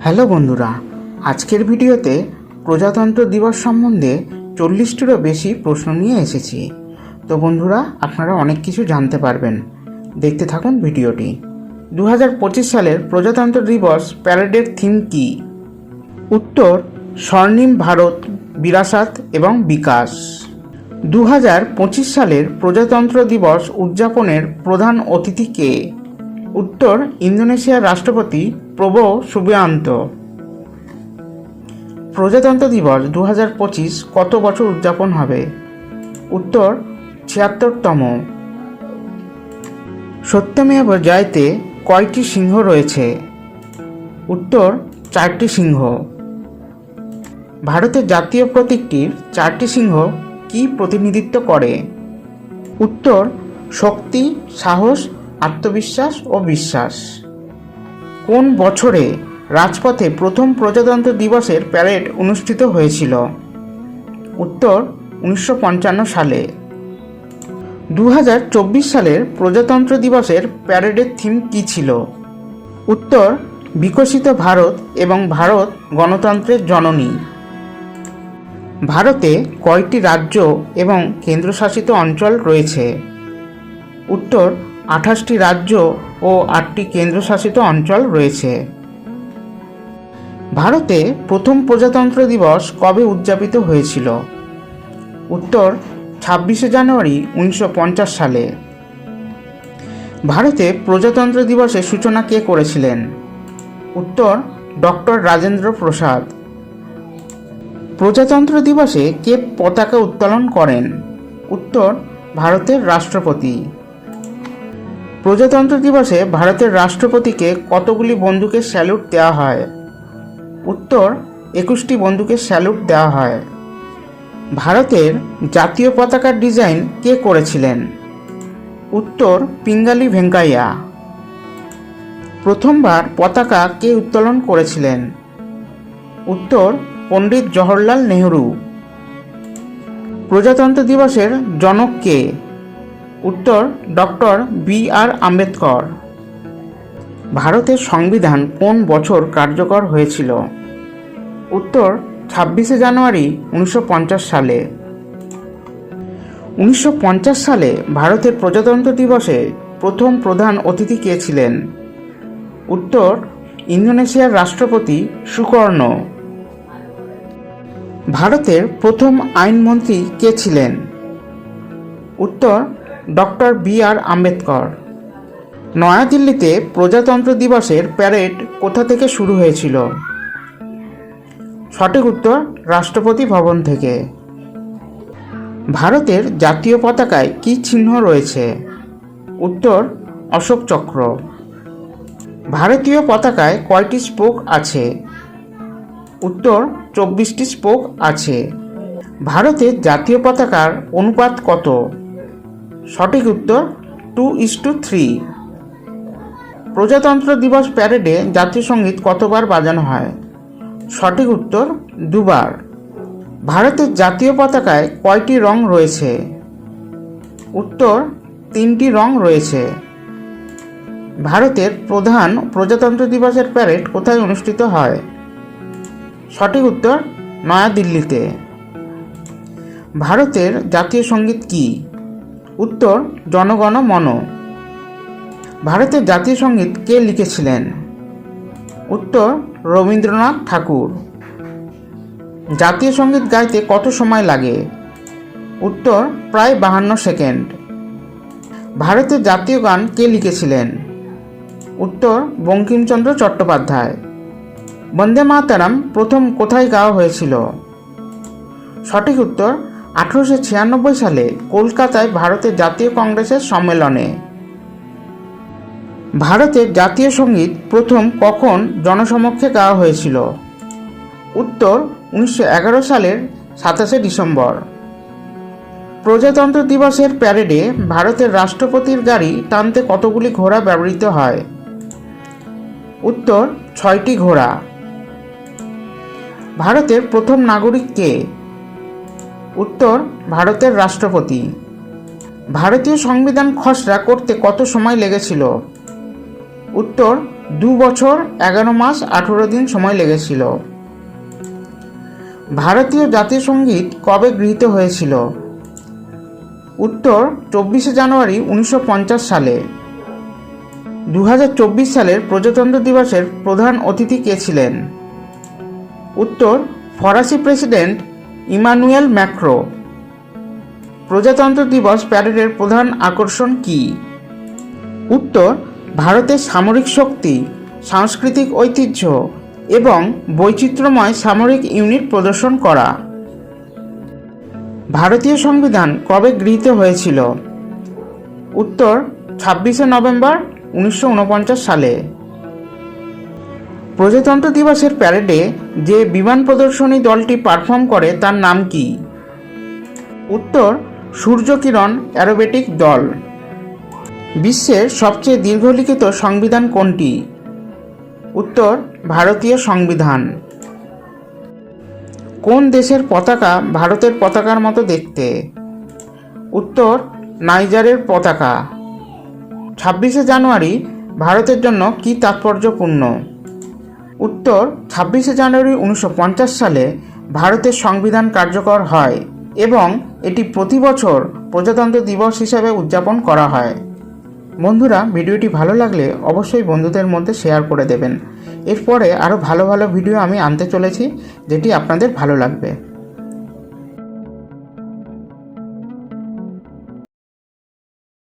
Hello বন্ধুরা, আজকের ভিডিওতে প্রজাতন্ত্র দিবস সম্বন্ধে চল্লিশটিরও বেশি প্রশ্ন নিয়ে এসেছি। তো বন্ধুরা, আপনারা অনেক কিছু জানতে পারবেন। দেখতে থাকুন ভিডিওটি। দু হাজার পঁচিশ সালের প্রজাতন্ত্র দিবস প্যারেডের থিম কী? উত্তর, স্বর্ণিম ভারত, বিরাসাত এবং বিকাশ। দু হাজার পঁচিশ সালের প্রজাতন্ত্র দিবস উদযাপনের প্রধান অতিথি কে? উত্তর ইন্দোনেশিয়ার রাষ্ট্রপতি প্রবো সুবিয়ান্ত প্রজাতন্ত্র দিবস দু হাজার পঁচিশ কত বছর উদযাপন হবে? উত্তর ছিয়াত্তরতম। সত্যমেব জয়তে কয়টি সিংহ রয়েছে? উত্তর চারটি সিংহ। ভারতের জাতীয় প্রতীকটির চারটি সিংহ কি প্রতিনিধিত্ব করে? উত্তর, শক্তি, সাহস, আত্মবিশ্বাস ও বিশ্বাস। কোন বছরে রাজপথে প্রথম প্রজাতন্ত্র দিবসের প্যারেড অনুষ্ঠিত হয়েছিল? উত্তর, উনিশশো পঞ্চান্ন সালে। দু হাজার চব্বিশ সালের প্রজাতন্ত্র দিবসের প্যারেডের থিম কী ছিল? উত্তর, বিকশিত ভারত এবং ভারত গণতন্ত্রের জননী। ভারতে কয়টি রাজ্য এবং কেন্দ্রশাসিত অঞ্চল রয়েছে? উত্তর, আঠাশটি রাজ্য ও আটটি কেন্দ্রশাসিত অঞ্চল রয়েছে। ভারতে প্রথম প্রজাতন্ত্র দিবস কবে উদযাপিত হয়েছিল? উত্তর, ছাব্বিশে জানুয়ারি উনিশশো পঞ্চাশ সালে। ভারতে প্রজাতন্ত্র দিবসের সূচনা কে করেছিলেন? উত্তর, ডক্টর রাজেন্দ্র প্রসাদ। প্রজাতন্ত্র দিবসে কে পতাকা উত্তোলন করেন? উত্তর, ভারতের রাষ্ট্রপতি। প্রজাতন্ত্র দিবসে ভারতের রাষ্ট্রপতিকে কতগুলি বন্দুকের স্যালুট দেওয়া হয়? উত্তর, একুশটি বন্দুকের স্যালুট দেওয়া হয়। ভারতের জাতীয় পতাকার ডিজাইন কে করেছিলেন? উত্তর, পিঙ্গালি ভেঙ্কাইয়া। প্রথমবার পতাকা কে উত্তোলন করেছিলেন? উত্তর পণ্ডিত জওহরলাল নেহরু। প্রজাতন্ত্র দিবসের জনক কে? উত্তর, ডক্টর বি আর আম্বেদকর। ভারতের সংবিধান কোন বছর কার্যকর হয়েছিল? উত্তর, ছাব্বিশে জানুয়ারি উনিশশো পঞ্চাশ সালে। উনিশশো পঞ্চাশ সালে ভারতের প্রজাতন্ত্র দিবসে প্রথম প্রধান অতিথি কে ছিলেন? উত্তর, ইন্দোনেশিয়ার রাষ্ট্রপতি সুকর্ণ। ভারতের প্রথম আইনমন্ত্রী কে ছিলেন? উত্তর, ডক্টর বি আর আম্বেদকর। নয়াদিল্লিতে প্রজাতন্ত্র দিবসের প্যারেড কোথা থেকে শুরু হয়েছিল? সঠিক উত্তর, রাষ্ট্রপতি ভবন থেকে। ভারতের জাতীয় পতাকায় কী চিহ্ন রয়েছে? উত্তর, অশোক চক্র। ভারতীয় পতাকায় কয়টি স্পোক আছে? উত্তর চব্বিশটি স্পোক আছে। ভারতের জাতীয় পতাকার অনুপাত কত? সঠিক উত্তর টু ইস টু থ্রি। প্রজাতন্ত্র দিবস প্যারেডে জাতীয় সংগীত কতবার বাজানো হয়? সঠিক উত্তর দুবার। ভারতের জাতীয় পতাকায় কয়টি রং রয়েছে? উত্তর তিনটি রং রয়েছে। ভারতের প্রধান প্রজাতন্ত্র দিবসের প্যারেড কোথায় অনুষ্ঠিত হয়? সঠিক উত্তর নয়াদিল্লিতে। ভারতের জাতীয় সংগীত কী? উত্তর, জনগণ মন। ভারতের জাতীয় সংগীত কে লিখেছিলেন? উত্তর, রবীন্দ্রনাথ ঠাকুর। জাতীয় সংগীত গাইতে কত সময় লাগে? উত্তর, প্রায় বাহান্ন সেকেন্ড। ভারতের জাতীয় গান কে লিখেছিলেন? উত্তর, বঙ্কিমচন্দ্র চট্টোপাধ্যায়। বন্দে মাতারাম, প্রথম কোথায় গাওয়া হয়েছিল? সঠিক উত্তর, আঠারোশো ছিয়ানব্বই সালে কলকাতায় ভারতের জাতীয় কংগ্রেসের সম্মেলনে। ভারতের জাতীয় সংগীত প্রথম কখন জনসমক্ষে গাওয়া হয়েছিল? উত্তর, উনিশশো এগারো সালের সাতাশে ডিসেম্বর। প্রজাতন্ত্র দিবসের প্যারেডে ভারতের রাষ্ট্রপতির গাড়ি টানতে কতগুলি ঘোড়া ব্যবহৃত হয়? উত্তর, ছয়টি ঘোড়া। ভারতের প্রথম নাগরিক কে? উত্তর, ভারতের রাষ্ট্রপতি। ভারতীয় সংবিধান খসড়া করতে কত সময় লেগেছিল? উত্তর, দু বছর, এগারো মাস, আঠেরো দিন সময় লেগেছিল। ভারতীয় জাতীয় সংগীত কবে গৃহীত হয়েছিল? উত্তর, চব্বিশে জানুয়ারি উনিশশো পঞ্চাশ সালে। দু হাজার চব্বিশ সালের প্রজাতন্ত্র দিবসের প্রধান অতিথি কে ছিলেন? উত্তর, ফরাসি প্রেসিডেন্ট ইমানুয়েল ম্যাক্রো। প্রজাতন্ত্র দিবস প্যারেডের প্রধান আকর্ষণ কি? উত্তর, ভারতের সামরিক শক্তি, সাংস্কৃতিক ঐতিহ্য এবং বৈচিত্র্যময় সামরিক ইউনিট প্রদর্শন করা। ভারতীয় সংবিধান কবে গৃহীত হয়েছিল? উত্তর, ছাব্বিশে নভেম্বর উনিশশো উনপঞ্চাশ সালে। প্রজাতন্ত্র দিবসের প্যারেডে যে বিমান প্রদর্শনী দলটি পারফর্ম করে, তার নাম কি? উত্তর, সূর্যকিরণ অ্যারোবেটিক দল। বিশ্বের সবচেয়ে দীর্ঘলিখিত সংবিধান কোনটি? উত্তর, ভারতীয় সংবিধান। কোন দেশের পতাকা ভারতের পতাকার মতো দেখতে? উত্তর, নাইজারের পতাকা। ছাব্বিশে জানুয়ারি, ভারতের জন্য কি তাৎপর্যপূর্ণ? উত্তর, ছাব্বিশে জানুয়ারি উনিশশো পঞ্চাশ সালে ভারতের সংবিধান কার্যকর হয় এবং এটি প্রতি বছর প্রজাতন্ত্র দিবস হিসাবে উদযাপন করা হয়। বন্ধুরা, ভিডিওটি ভালো লাগলে অবশ্যই বন্ধুদের মধ্যে শেয়ার করে দেবেন। এরপরে আরও ভালো ভালো ভিডিও আমি আনতে চলেছি, যেটি আপনাদের ভালো লাগবে।